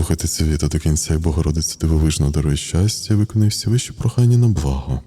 Слухайте це відео до кінця, як Богородиця дивовижно дарує щастя, виконує всі вищі прохання на благо.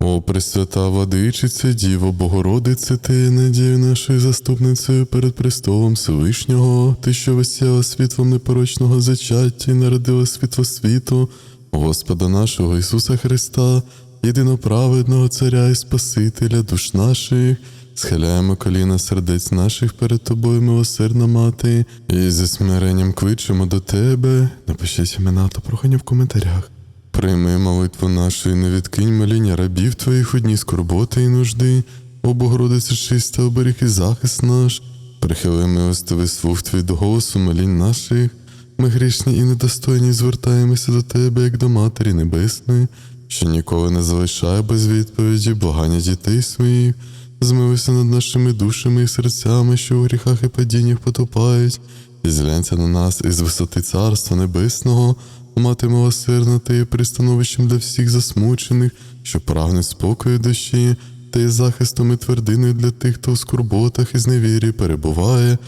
О, Пресвята Владичице, Діво Богородице, ти надію нашою заступницею перед престолом Всевишнього, ти, що висяла світлом непорочного зачаття і народила світло світу, Господа нашого Ісуса Христа, єдиноправедного Царя і Спасителя душ наших, схиляємо коліна сердець наших перед тобою, милосердна мати, і зі смиренням кличемо до тебе. Напишіть імена та прохання в коментарях. Прийми молитву нашу і не відкинь моління рабів твоїх у дні скорботи і нужди, о Богородице чиста, оберіг і захист наш, прихили милостивий слух твій до голосу молінь наших, ми грішні і недостойні звертаємося до тебе, як до Матері Небесної, що ніколи не залишає без відповіді благання дітей своїх, змилися над нашими душами і серцями, що у гріхах і падіннях потопають, і зглянься на нас із висоти Царства Небесного, Мати милосердна, ти є пристановищем для всіх засмучених, що прагне спокою душі, ти є захистом і твердиною для тих, хто у скорботах і зневірі перебуває.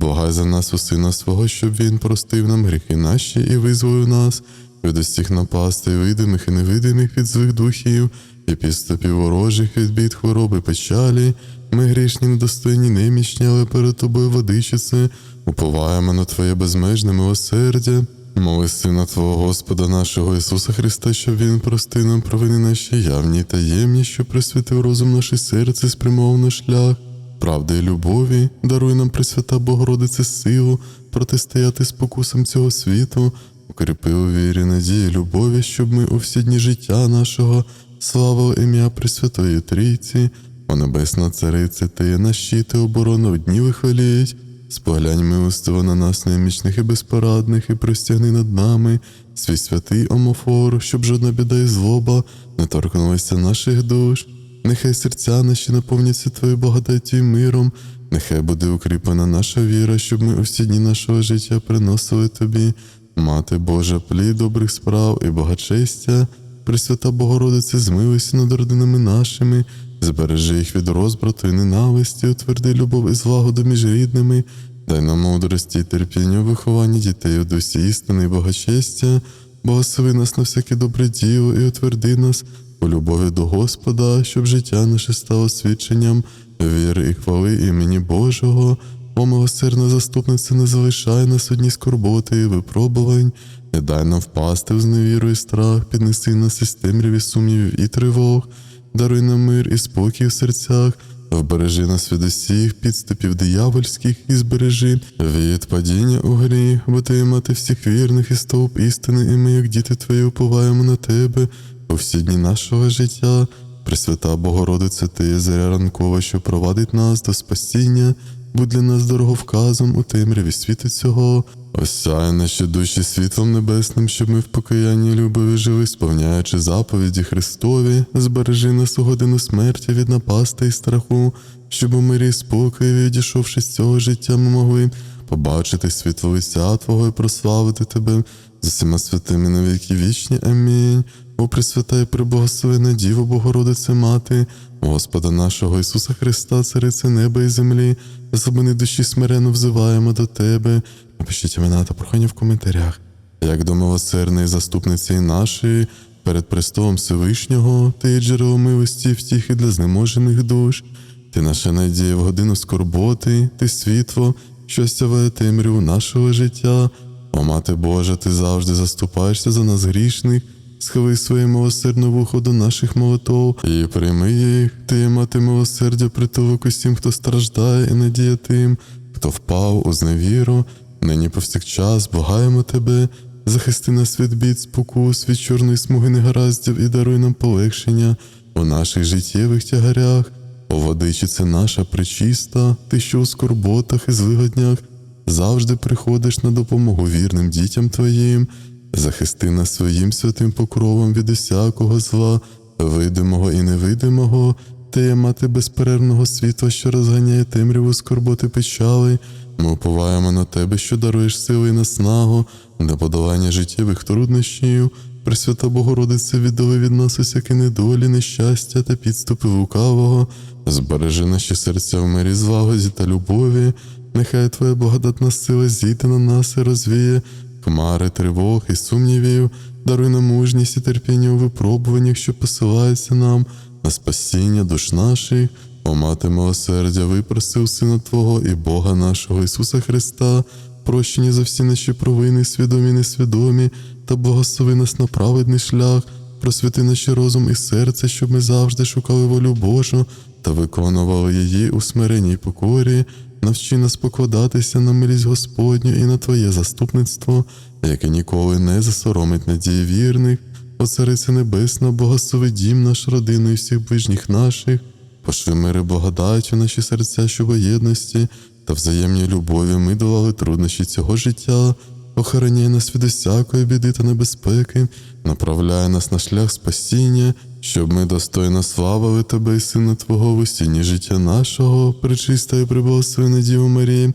Благай за нас у сина свого, щоб він простив нам гріхи наші і визволив нас від усіх напастей, видимих і невидимих від злих духів, і підступів ворожих від бід хвороби печалі. Ми грішні, недостойні, немічні, але перед тобою водичице, уповаємо на Твоє безмежне милосердя. Моли Сина Твого Господа нашого Ісуса Христа, щоб Він простив нам провини наші явні таємні, що присвятив розум наше серце, спрямовав на шлях, правди і любові, даруй нам Пресвята Богородице силу протистояти спокусам цього світу, укріпи у вірі, надії, любові, щоб ми у всі дні життя нашого славили ім'я Пресвятої Трійці, о Небесна Царице, Ти є наш щит і оборона в дні вихваліють. Споглянь милостиво на нас, немічних і безпорадних, і простягни над нами свій святий омофор, щоб жодна біда і злоба не торкнулася наших душ. Нехай серця наші наповняться Твоєю благодаттю і миром, нехай буде укріплена наша віра, щоб ми у всі дні нашого життя приносили Тобі, Мати Божа, плід добрих справ і благочестя, Пресвята Богородице, змилуйся над родинами нашими, збережи їх від розбрату і ненависті, утверди любов і злагоду між рідними, дай нам мудрості і терпіння у вихованні дітей у дусі істини і благочестя, благослови нас на всяке добре діло і утверди нас у любові до Господа, щоб життя наше стало свідченням віри і хвали імені Божого. О, милосердна заступниця, не залишай нас одні скорботи і випробувань, не дай нам впасти в зневіру і страх, піднеси нас із темряві сумнівів і тривог, даруй нам мир і спокій в серцях, вбережи нас від усіх підступів диявольських і збережи від падіння у гріх, бо ти мати всіх вірних і стовп істини, і ми, як діти твої, уповаємо на тебе у всі дні нашого життя. Пресвята Богородице, ти є заря ранкова, що провадить нас до спасіння, будь для нас дороговказом у темряві світу цього. Осяй наші душі світлом небесним, щоб ми в покаянні любові жили, сповняючи заповіді Христові, збережи нас у годину смерті від напасти і страху, щоб у мирі і спокої, відійшовши з цього життя, ми могли побачити світло лиця Твого і прославити Тебе з усіма святими на віки вічні. Амінь. О Пресвята і Преблагословена Діво Богородице Мати, Господа нашого Ісуса Христа, Царице неба і землі, особини душі смиренно взиваємо до Тебе. Напишіть імена та прохання в коментарях. Як до милосердної заступниці нашої, перед престолом Всевишнього, ти є джерело милості втіхи для знеможених душ, ти наша надія в годину скорботи, ти світло, що стяває темряву нашого життя. О, Мати Божа, ти завжди заступаєшся за нас грішних, схили своє милосердне вухо до наших молитов і прийми їх, ти мати милосердя притулок усім, хто страждає, і надія тим, хто впав у зневіру, нині повсякчас благаємо тебе, захисти нас від бід, спокус, від чорної смуги негараздів і даруй нам полегшення у наших життєвих тягарях. О, водичице наша пречиста, ти що у скорботах і злигоднях завжди приходиш на допомогу вірним дітям Твоїм, захисти нас своїм святим покровом від усякого зла, видимого і невидимого, ти є мати безперервного світла, що розганяє темряву скорботи печали. Ми уповаємо на тебе, що даруєш сили і наснагу для подолання життєвих труднощів. Пресвята Богородице, віддали від нас усякі недолі, нещастя та підступи лукавого, збережи наші серця в мирі злагоді та любові, нехай Твоя благодатна сила зійде на нас і розвіє хмари, тривог і сумнівів, даруй нам мужність і терпіння у випробуваннях, що посилаються нам. На спасіння душ наших. О мати милосердя, випросив Сина Твого і Бога нашого Ісуса Христа, прощені за всі наші провини, свідомі несвідомі, та благослови нас на праведний шлях, просвіти наші розум і серце, щоб ми завжди шукали волю Божу та виконували її у смиренній покорі. Навчи нас покладатися на милість Господню і на Твоє заступництво, яке ніколи не засоромить надії вірних. О Цариця Небесна, благослови дім наш, родину і всіх ближніх наших, пошли мири благодать у наші серця, що в єдності та взаємній любові ми долали труднощі цього життя, охороняй нас від усякої біди та небезпеки, направляй нас на шлях спасіння, щоб ми достойно славили Тебе і Сина Твого в усінні життя нашого, причиста і приблагословена Діву Марії.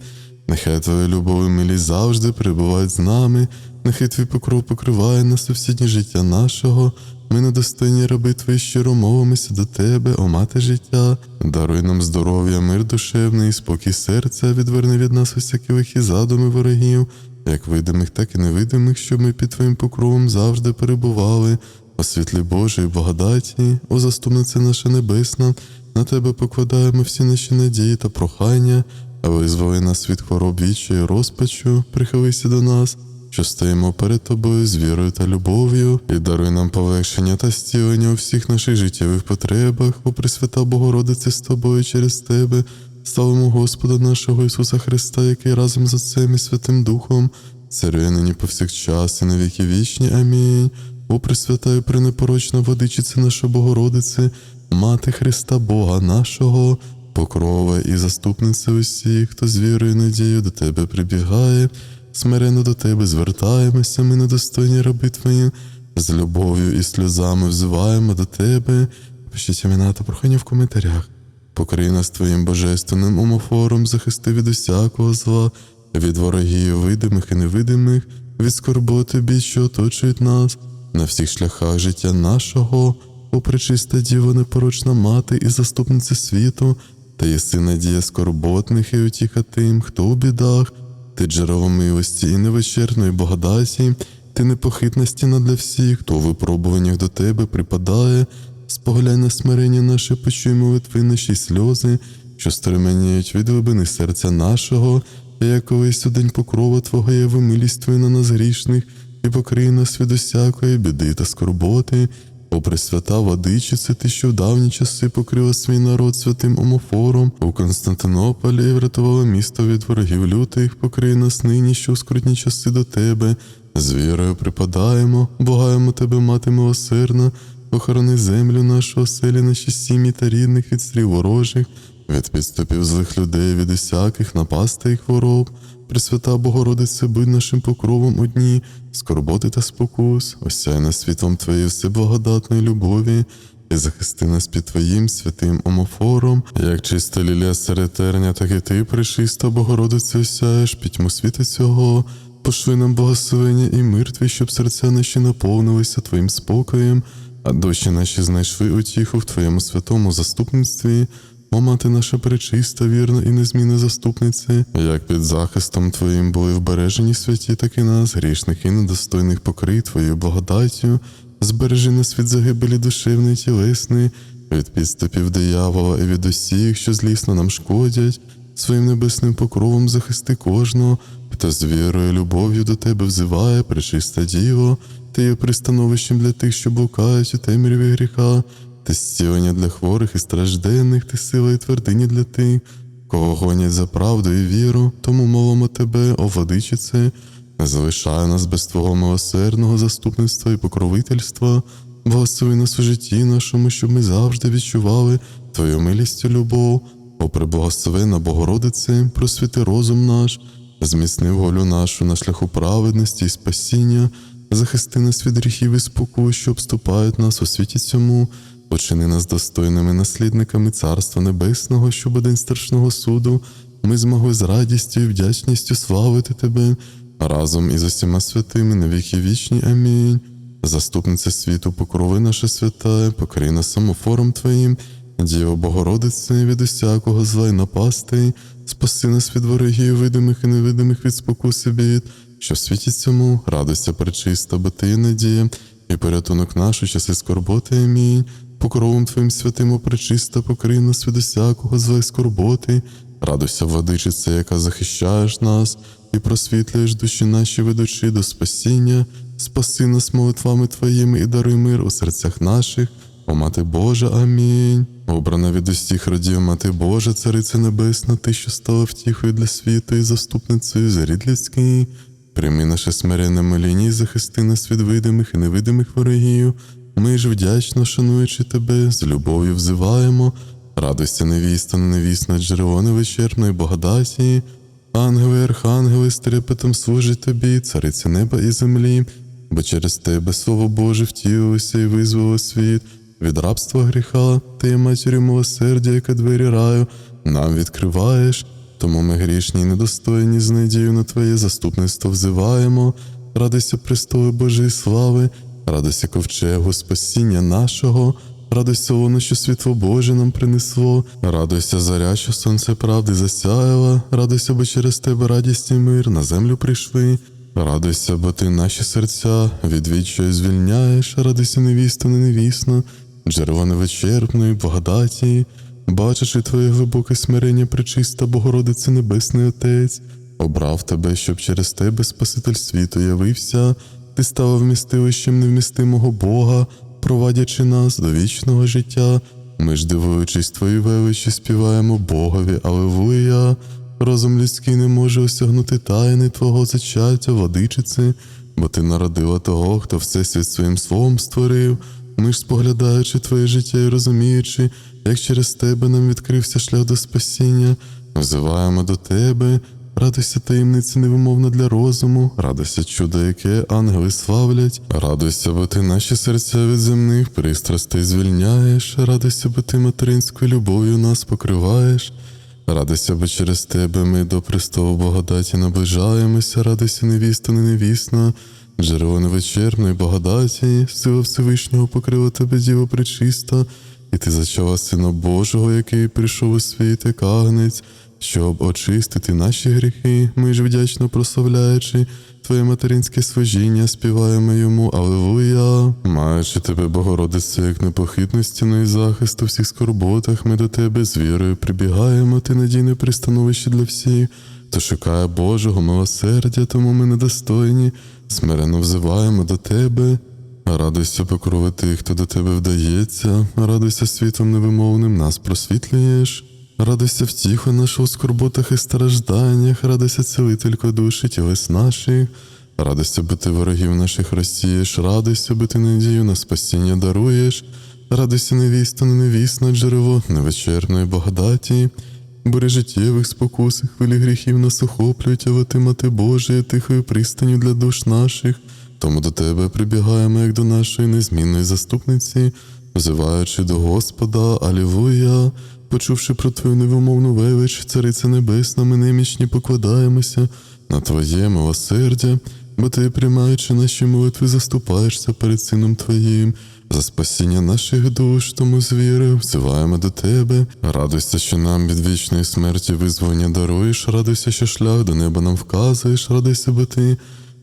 Нехай Твоя любов і милість завжди перебувають з нами, нехай Твій покров покриває нас у всі життя нашого. Ми недостойні раби Твої щиро мовимося до Тебе, о мати життя, даруй нам здоров'я, мир душевний, спокій серця, відверни від нас усякі лихі задуми ворогів, як видимих, так і невидимих, щоб ми під Твоїм покровом завжди перебували. О світлі Божої благодаті, о заступниця наша небесна, на Тебе покладаємо всі наші надії та прохання, а визволи нас від хвороб віччя і розпачу, прихилися до нас, що стоїмо перед Тобою з вірою та любов'ю, і даруй нам полегшення та стілення у всіх наших життєвих потребах, о Пресвята Богородице з Тобою через Тебе. Славимо Господа нашого Ісуса Христа, який разом з Отцем і Святим Духом царює нині повсякчас і на віки вічні. Амінь. О Пресвята і пренепорочна водичиця наша Богородице, Мати Христа Бога нашого, покрова і заступниця усіх, хто з вірою і надією до Тебе прибігає, смиренно до Тебе звертаємося, ми недостойні раби Твої, з любов'ю і сльозами взиваємо до Тебе. Пишіть імена та прохання в коментарях. Покрий нас Твоїм божественним умофором, захисти від усякого зла, від ворогів видимих і невидимих, від скорботи бід, що оточують нас, на всіх шляхах життя нашого, о пречиста Діво, непорочна мати і заступниця світу, та єси надія скорботних і утіха тим, хто у бідах, ти джерело милості і невичерпної благодаті, ти непохитна стіна для всіх, хто у випробуваннях до тебе припадає, споглянь на смирення наше, почуй молитви наші сльози, що стременіють від глибини серця нашого, і як колись у покрова Твого є милість Твою на нас грішних, і покрий нас від усякої біди та скорботи. О Пресвята Владичице, ти що в давні часи покрила свій народ святим омофором у Константинополі і врятувала місто від ворогів лютих, покрий нас нині, що в скрутні часи до тебе. З вірою припадаємо, богаємо тебе, мати милосердна, охорони землю нашу, оселі наші сім'ї та рідних від стріл ворожих, від підступів злих людей, від усяких напастей і хвороб. Пресвята Богородице, будь нашим покровом у дні, скорботи та спокус, осяй нас світлом Твоєї всеблагодатної любові, і захисти нас під Твоїм святим омофором, як чиста лілія серед терня, так і ти, пришиста Богородице, осяєш пітьму світу цього. Пошли нам благословення і мир твій, щоб серця наші наповнилися Твоїм спокоєм, а душі наші знайшли утіху в Твоєму святому заступництві. О, мати наша пречиста, вірна і незмінна заступниця, як під захистом Твоїм були вбережені святі, так і нас, грішних і недостойних покрий Твоєю благодаттю, збережи нас від загибелі душевної тілесної, від підступів диявола і від усіх, що злісно нам шкодять, своїм небесним покровом захисти кожного, хто з вірою, любов'ю до Тебе взиває, пречиста Діво, Ти є пристановищем для тих, що блукають у темряві гріха. Ти зцілення для хворих і стражденних, ти сила і твердині для тих, кого гонять за правду і віру, тому мовимо тебе, о владичице, не залишай нас без Твого милосердного заступництва і покровительства, благослови нас у житті нашому, щоб ми завжди відчували Твою милість і любов, о преблагословена Богородице, просвіти розум наш, зміцни волю нашу на шляху праведності і спасіння, захисти нас від гріхів і спокою, що обступають нас у світі цьому. Почини нас достойними наслідниками Царства Небесного, щоб день страшного суду ми змогли з радістю і вдячністю славити Тебе разом із усіма святими на віки вічні. Амінь. Заступниця світу, покрови наша свята, покрий нас самофором Твоїм, Діво Богородице, від усякого зла й напасти, спаси нас від ворогів, видимих і невидимих від спокуси бід, що в світі цьому радуйся пречиста, бо ти є надія, і порятунок наш у часи скорботи. Амінь. Покровом Твоїм святим о пречиста, покрий нас від усякого зла й скорботи. Радуйся, владичице, яка захищаєш нас і просвітлюєш душі наші ведучи до спасіння. Спаси нас молитвами Твоїми і даруй мир у серцях наших. О Мати Божа, амінь. Обрана від усіх родів Мати Божа, Цариця Небесна, Ти, що стала втіхою для світу і заступницею за рід людський. Прийми наше смиренне моління і захисти нас від видимих і невидимих ворогів. Ми ж вдячно, шануючи тебе, з любов'ю взиваємо. Радуйся, невіста, невісна, джерело невичерпної благодаті. Ангели, архангели, з трепетом служать тобі, цариця неба і землі, бо через тебе слово Боже втілилося і визволо світ від рабства гріха, ти матір'ю милосердя, яка двері раю, нам відкриваєш. Тому ми грішні й недостойні з надією на Твоє заступництво взиваємо. Радуйся, престолу Божої слави, радуйся ковчегу спасіння нашого. Радуйся воно, що світло Боже нам принесло, радуйся заря, що сонце правди засяяла, радуйся, бо через тебе радість і мир на землю прийшли. Радуйся, бо ти наші серця від звільняєш, радуйся невіста, не невісна, джерело невичерпної благодаті, бачачи твоє глибоке смирення, пречиста Богородице Небесний Отець, обрав тебе, щоб через тебе Спаситель світу явився, ти стала вмістилищем невмістимого Бога, провадячи нас до вічного життя. Ми ж, дивуючись твої величі, співаємо Богові, Аллилуйя. Розум людський не може осягнути тайни Твого зачаття, владичиці, бо ти народила того, хто всесвіт своїм словом створив. Ми ж, споглядаючи твоє життя і розуміючи, як через тебе нам відкрився шлях до спасіння, взиваємо до тебе, радуйся таємниці невимовна для розуму, радуйся чудо, яке ангели славлять, радуйся, бо ти наші серця від земних пристрастей звільняєш, радуйся, бо ти материнською любов'ю нас покриваєш. Радуйся, бо через тебе ми до престолу благодаті наближаємося, радуйся, невіста, не невісна, джерело невичерпної благодаті, сила Всевишнього покрила тебе, Діва пречиста, і ти зачала Сина Божого, який прийшов у світ, як агнець, щоб очистити наші гріхи, ми ж вдячно прославляючи. Твоє материнське служіння, співаємо йому. Аллилуйя. Маючи тебе, Богородице, як непохитну стіну і захист у всіх скорботах, ми до тебе з вірою прибігаємо, ти надійне пристановище для всіх, хто шукає Божого милосердя, тому ми недостойні, смиренно взиваємо до тебе. Радуйся, покрови тих, хто до тебе вдається, радуйся світом невимовним, нас просвітлюєш. Радуйся втіху нашу у скорботах і стражданнях, радуйся цілителько душі тілес наших, радуйся, бо ти ворогів наших розсієш, радуйся, бо ти надію на спасіння даруєш, радуйся невіста, невісна, джерело невичерпної благодаті, бери життєвих спокус, і хвилі гріхів нас охоплюють, але ти, мати Божа, тихою пристаню для душ наших. Тому до тебе прибігаємо, як до нашої незмінної заступниці, взиваючи до Господа, Алілуя, почувши про твою невимовну велич, Цариця Небесна, ми немічні покладаємося на Твоє милосердя, бо ти, приймаючи наші молитви, заступаєшся перед Сином Твоїм. За спасіння наших душ, тому з вірою взиваємо до тебе. Радуйся, що нам від вічної смерті визволення даруєш, радуйся, що шлях до неба нам вказуєш, радуйся, бо ти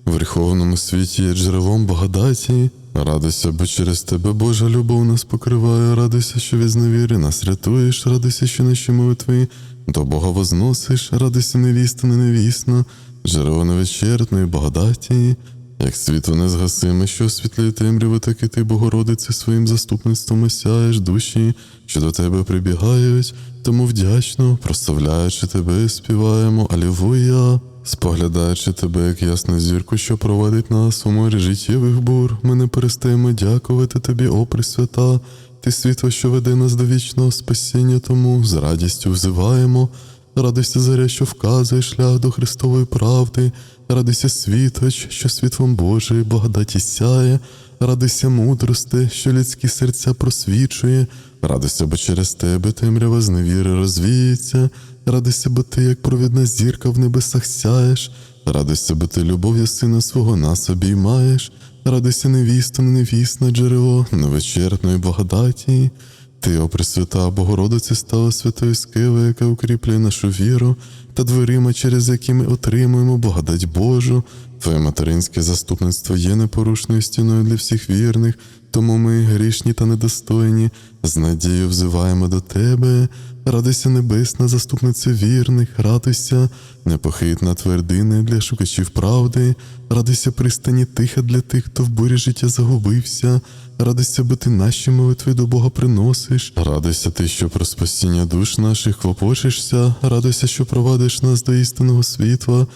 в гріховному світі є джерелом благодаті. Радуйся, бо через тебе Божа любов нас покриває, радуйся, що від зневіри нас рятуєш, радуйся, що наші молитви до Бога возносиш, радуйся, невіста, не невісна, джерело невичерпної благодаті. Як світло незгасиме, що освітлює темряву, так і ти, Богородице, своїм заступництвом осяєш душі, що до тебе прибігають, тому вдячно, прославляючи тебе, співаємо Алілуя. Споглядаючи тебе, як ясну зірку, що проводить нас у морі життєвих бур, ми не перестаємо дякувати тобі, о Пресвята, ти світло, що веде нас до вічного спасіння, тому з радістю взиваємо. Радуйся заря, що вказує шлях до Христової правди, радуйся світоч, що світлом Божої благодаті сяє, радуйся мудрости, що людські серця просвічує, радуйся, бо через тебе темрява з невіри розвіється, радуйся, бо ти, як провідна зірка в небесах сяєш, радуйся, бо ти любов'ю сина свого нас обіймаєш, радуйся невіста, невісна джерело невичерпної благодаті. Ти, о Пресвята Богородице, стала святою скелею, яка укріплює нашу віру, та дверима, через які ми отримуємо благодать Божу, Твоє материнське заступництво є непорушною стіною для всіх вірних, тому ми, грішні та недостойні, з надією взиваємо до Тебе. Радуйся, небесна заступниця вірних, радуйся, непохитна твердина для шукачів правди, радуйся пристані тиха для тих, хто в бурі життя загубився. Радуйся, бо ти наші молитви до Бога приносиш. Радуйся ти, що про спасіння душ наших клопочешся. Радуйся, що провадиш нас до істинного світла.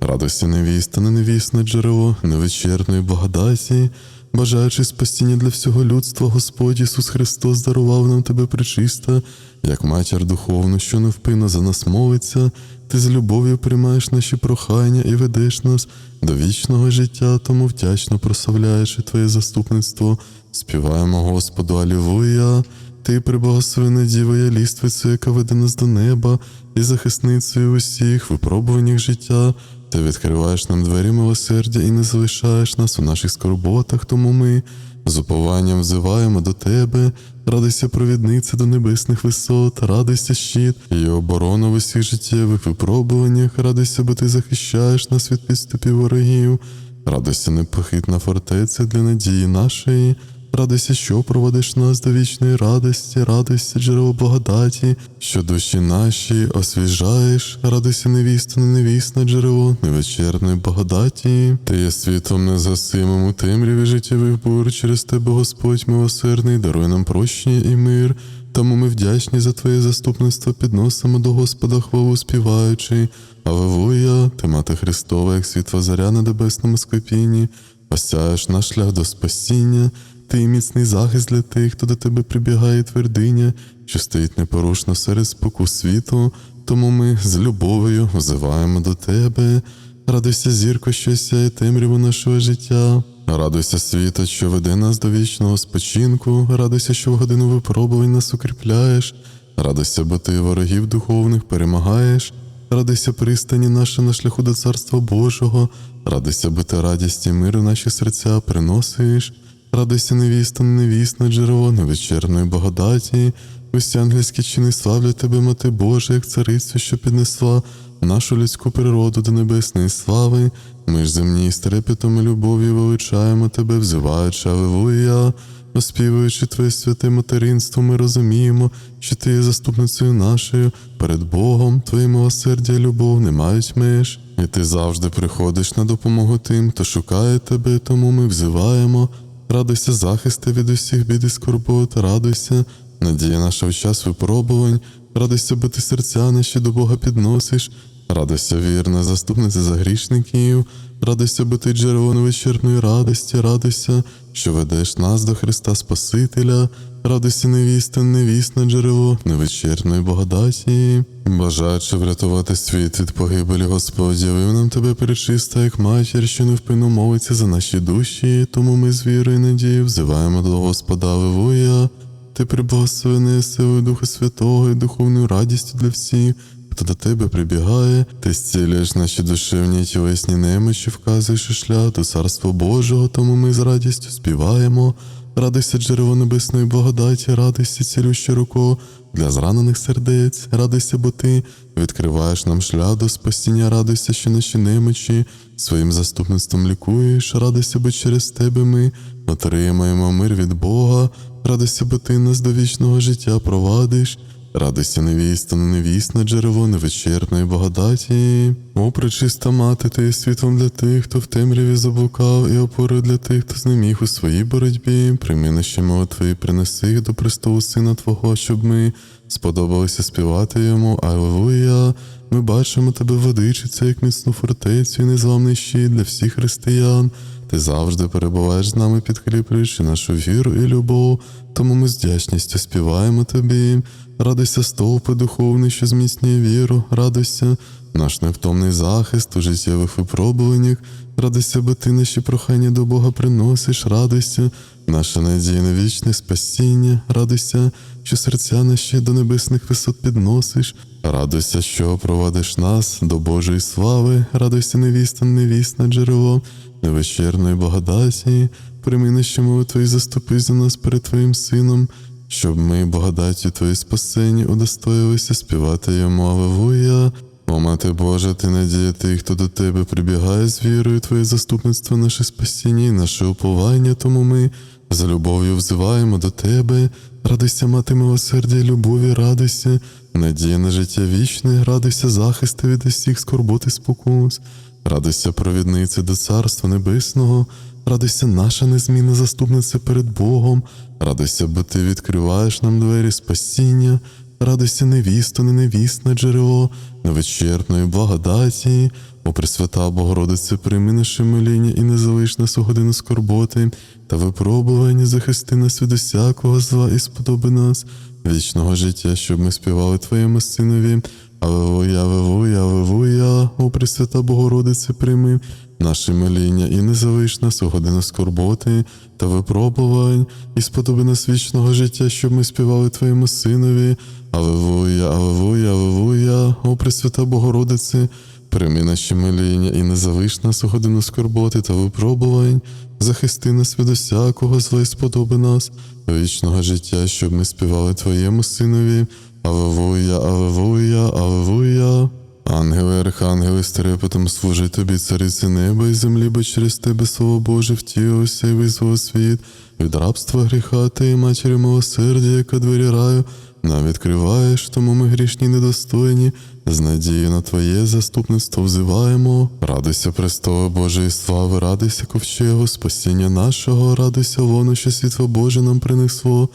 Радуйся, невіста, не невісне джерело, невичерпної благодаті. Бажаючи спасіння для всього людства, Господь Ісус Христос дарував нам тебе причиста, як матір духовну, що невпинно за нас молиться. Ти з любов'ю приймаєш наші прохання і ведеш нас до вічного життя, тому вдячно прославляючи Твоє заступництво, співаємо Господу Алілуя. Ти приблагословена Діва, я яка веде нас до неба, і захисницею усіх випробуваннях життя. Ти відкриваєш нам двері милосердя і не залишаєш нас у наших скорботах, тому ми з упованням взиваємо до тебе. Радуйся, провідниця до небесних висот, радуйся, щит і оборона в усіх життєвих випробуваннях, радуйся, бо ти захищаєш нас від підступів ворогів, радуйся, непохитна фортеця для надії нашої. Радуйся, що проводиш нас до вічної радості, радуйся, джерело благодаті, що душі наші освіжаєш, радуйся, невіста, не невісна джерело, невечерної благодаті. Ти є світом незасимим у темряві життєвих бур, через тебе Господь милосердний, даруй нам прощення і мир. Тому ми вдячні за Твоє заступництво, підносимо до Господа хвалу співаючи. Аллилуйя, ти мати Христова, як світла заря на небесному склепінні, осяєш наш шлях до спасіння. Ти міцний захист для тих, хто до тебе прибігає твердиня, що стоїть непорушно серед спокус світу, тому ми з любов'ю взиваємо до тебе. Радуйся, зірко, що сяє темряву нашого життя. Радуйся, світо, що веде нас до вічного спочинку, радуйся, що в годину випробувань нас укріпляєш, радуйся, бо ти ворогів духовних перемагаєш, радуйся, пристані наша на шляху до Царства Божого, радуйся, бо ти радість і мир у наші серця приносиш. Радуйся, невіста, невісна, джерело невечерної благодаті, усі ангельські чини славлять тебе, Мати Божа, як царицю, що піднесла нашу людську природу до небесної слави. Ми ж земні з трепетом і любов'ю величаємо тебе, взиваючи Аллилуйя. Оспівуючи Твоє святе материнство, ми розуміємо, що Ти є заступницею нашою перед Богом, Твоє милосердя і любов не мають меж, і ти завжди приходиш на допомогу тим, хто шукає тебе, тому ми взиваємо. Радуйся, захисти від усіх бід і скорбот, радуйся, надія наша в час випробувань, радуйся, бо ти серця наші до Бога підносиш, радуйся, вірна, заступниця за грішників, радуйся, бо ти джерело невичерпної радості, радуйся, що ведеш нас до Христа Спасителя, радуйся, невіста, невісна джерело невичерпної благодаті. Бажаючи врятувати світ від погибелі Господь, явив нам тебе перечиста, як матір, що невпинно молиться за наші душі, тому ми з вірою і надією взиваємо до Господа Аллилуйя. Ти приблагословений силою Духа Святого і духовною радістю для всіх, хто до тебе прибігає, ти зцілюєш наші душевні тілесні немочі, вказуєш шлях до Царства Божого, тому ми з радістю співаємо. Радуйся, джерело небесної благодаті, радуйся, цілюща руко. Для зранених сердець, радуйся, бо ти відкриваєш нам шлях до спасіння, радуйся, що наші немочі своїм заступництвом лікуєш, радуйся, бо через тебе ми отримаємо мир від Бога, радуйся, бо ти нас до вічного життя провадиш. Радуйся, невіста, невісна, джерело невичерпної благодаті. О, пречиста мати, ти є світлом для тих, хто в темряві заблукав, і опорою для тих, хто знеміг у своїй боротьбі. Прийми наші молитви принеси їх до престолу Сина Твого, щоб ми сподобалися співати йому. Аллилуйя! Ми бачимо тебе, водичиця, як міцну фортецю незламний щит для всіх християн. Ти завжди перебуваєш з нами, підкріплюючи нашу віру і любов, тому ми з вдячністю співаємо тобі. Радуйся, стовпи духовний, що зміцнює віру, радуйся, наш невтомний захист у життєвих випробуваннях, радуйся, бо ти наші прохання до Бога приносиш, радуйся, наша надія на вічне спасіння, радуйся, що серця наші до небесних висот підносиш, радуйся, що провадиш нас до Божої слави, радуйся, невіста, невісна джерело, невечерної благодаті, прийми наші молитви і заступи за нас перед Твоїм Сином щоб ми, благодаті Твої спасені, удостоїлися співати йому Аллилуйя. О, Мати Божа, ти надія тих, хто до тебе прибігає з вірою, Твоє заступництво, наше спасіння і наше уповання, тому ми за любов'ю взиваємо до Тебе. Радуйся, мати милосердя, любові, радуйся, надія на життя вічне, радуйся, захисти від усіх скорбот і спокус, радуйся, провіднице до Царства Небесного, радуйся, наша незмінна заступниця перед Богом, радуйся, бо ти відкриваєш нам двері спасіння, радуйся, невісто, не невісне джерело, невичерпної благодаті, о Пресвята Богородице, прийми наше моління і не залиш нас у годину скорботи, та випробування захисти нас від усякого зла і сподоби нас вічного життя, щоб ми співали Твоєму Синові. Алелуя, алелуя, алелуя, о Пресвята Богородице, прийми наше моління і не залиш нас у годину скорботи та випробувань, і сподоби нас вічного життя, щоб ми співали Твоєму Синові. Алелуя, алелуя, алелуя, о Пресвята Богородице, прийми наші моління і не залиш нас у годину скорботи та випробувань, захисти нас від усякого зла і сподоби нас, вічного життя, щоб ми співали Твоєму Синові. Алелуя, алелуя, алелуя. Ангели, архангели, з трепетом служать тобі, цариці неба і землі, бо через тебе, слово Боже, втілося і визволо світ від рабства гріха ти, матері милосердя, яка двері раю, нам відкриваєш, тому ми грішні недостойні, з надією на Твоє заступництво взиваємо. Радуйся, престоле Божої слави, радуйся, ковчегу, спасіння нашого, радуйся, воно, що світло Боже нам принесло.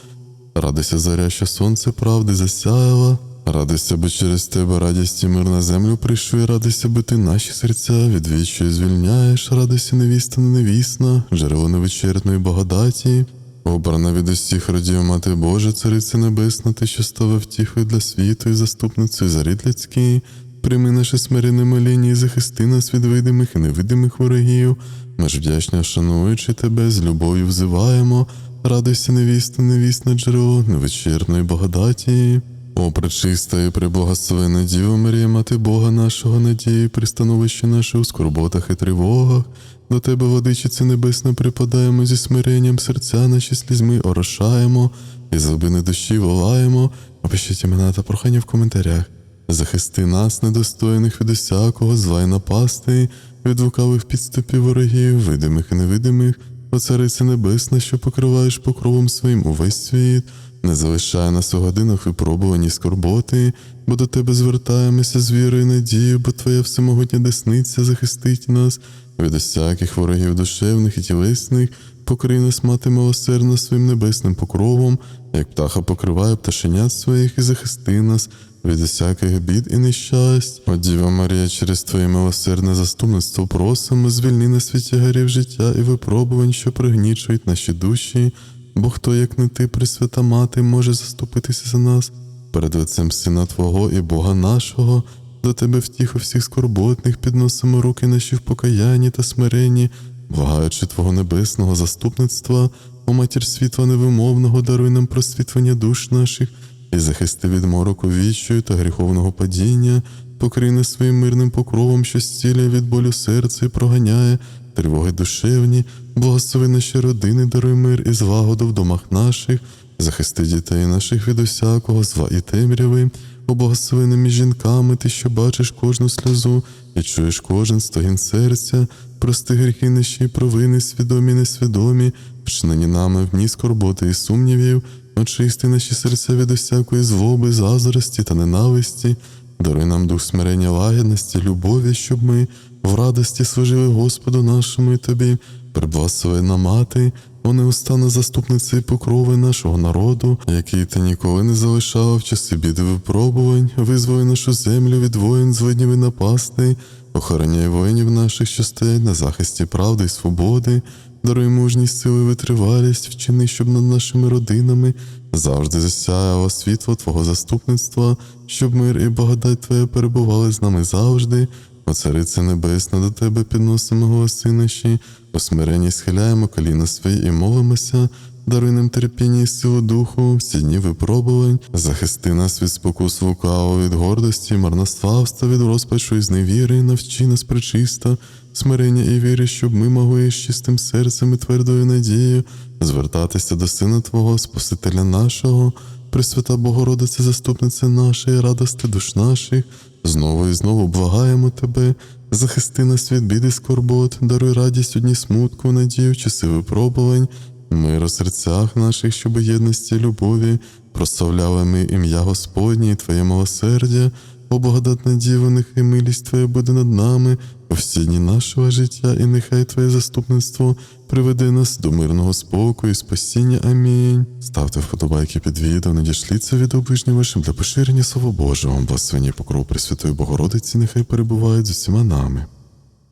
Радуйся, заря, що сонце правди засяяла. Радуйся, бо через тебе радість і мир на землю прийшли, радуйся, бо ти наші серця від звільняєш, радуйся, невіста, невісна, джерело невичерпної благодаті. Обрана від усіх родів Мати Божа, Цариця Небесна, ти, що стала втіхою для світу і заступницею за рід людський. Прийми наше смирене моління і захисти нас від видимих і невидимих ворогів. Ми ж вдячно шануючи тебе, з любов'ю взиваємо. Радуйся, невіста, невісна джерело, невичерпної благодаті. О, пречиста і преблагословена Діва Марія, Мати Бога нашого надії, пристановище наше у скорботах і тривогах. До тебе, водичице небесна, припадаємо зі смиренням серця наші слізьми орошаємо, і з глибини душі волаємо. Опишіть імена та прохання в коментарях. Захисти нас, недостойних від усякого зла й напасти, від лукавих підступів ворогів, видимих і невидимих, о царице небесна, що покриваєш покровом своїм увесь світ, не залишай нас у годинах випробувань і скорботи, бо до тебе звертаємося з вірою і надією, бо Твоя всемогутня десниця захистить нас від усяких ворогів душевних і тілесних, покрий нас, мати милосердна своїм небесним покровом, як птаха покриває пташенят своїх і захисти нас від усяких бід і нещасть. О Діва Марія, через Твоє милосердне заступництво просимо, звільни нас від тягарів життя і випробувань, що пригнічують наші душі, бо хто, як не ти, Пресвята Мати, може заступитися за нас перед лицем Сина Твого і Бога нашого. До тебе втіху всіх скорботних підносимо руки наші в покаянні та смиренні, благаючи Твого небесного заступництва, о матір світла невимовного, даруй нам просвітлення душ наших і захисти від мороку вічою та гріховного падіння, покрий нас своїм мирним покровом, що зцілює від болю серце і проганяє тривоги душевні, благослови наші родини, даруй мир і злагоду в домах наших, захисти дітей наших від усякого зла і темряви, облагословеними жінками, ти, що бачиш кожну сльозу. І чуєш кожен стогін серця, прости гріхи наші, провини, свідомі, несвідомі, вчинені нами в дні скорботи і сумнівів, очисти наші серця від усякої злоби, заздрості та ненависті, даруй нам дух смирення, лагідності, любові, щоб ми в радості служили Господу нашому і тобі, приблагословена мати, о неустанна заступниця і покрови нашого народу, який ти ніколи не залишала в часи біди випробувань, визволи нашу землю від воїн, злиднів і напасти, охороняй воїнів наших, що на захисті правди і свободи, даруй мужність, сили, витривалість, вчини, щоб над нашими родинами завжди засяяло світло Твого заступництва, щоб мир і благодать Твоя перебували з нами завжди. О Царице Небесна, до Тебе підносимо голоси наші, у смиренні схиляємо коліна свої і молимося, даруй нам терпіння і силу духу, всі дні випробувань, захисти нас від спокус лукавого, від гордості, марнославства, від розпачу і зневіри, навчи нас причисто, смирення і віри, щоб ми могли з чистим серцем і твердою надією звертатися до Сина Твого, Спасителя нашого, Пресвята Богородице, заступниця нашої, радости душ наших, знову і знову благаємо Тебе, захисти нас від біди скорбот, даруй радість у дні смутку, надію, часи випробувань, мир у серцях наших, щоб єдності, любові, прославляли ми ім'я Господнє і Твоє милосердя, о благодатна Діво, нехай милість Твоя буде над нами у всі дні нашого життя, і нехай Твоє заступництво приведе нас до мирного спокою і спасіння. Амінь. Ставте вподобайки під відео, надішліться від ближнім вашим для поширення Слова Божого. Благословення і покров Пресвятої Богородиці, нехай перебувають з усіма нами.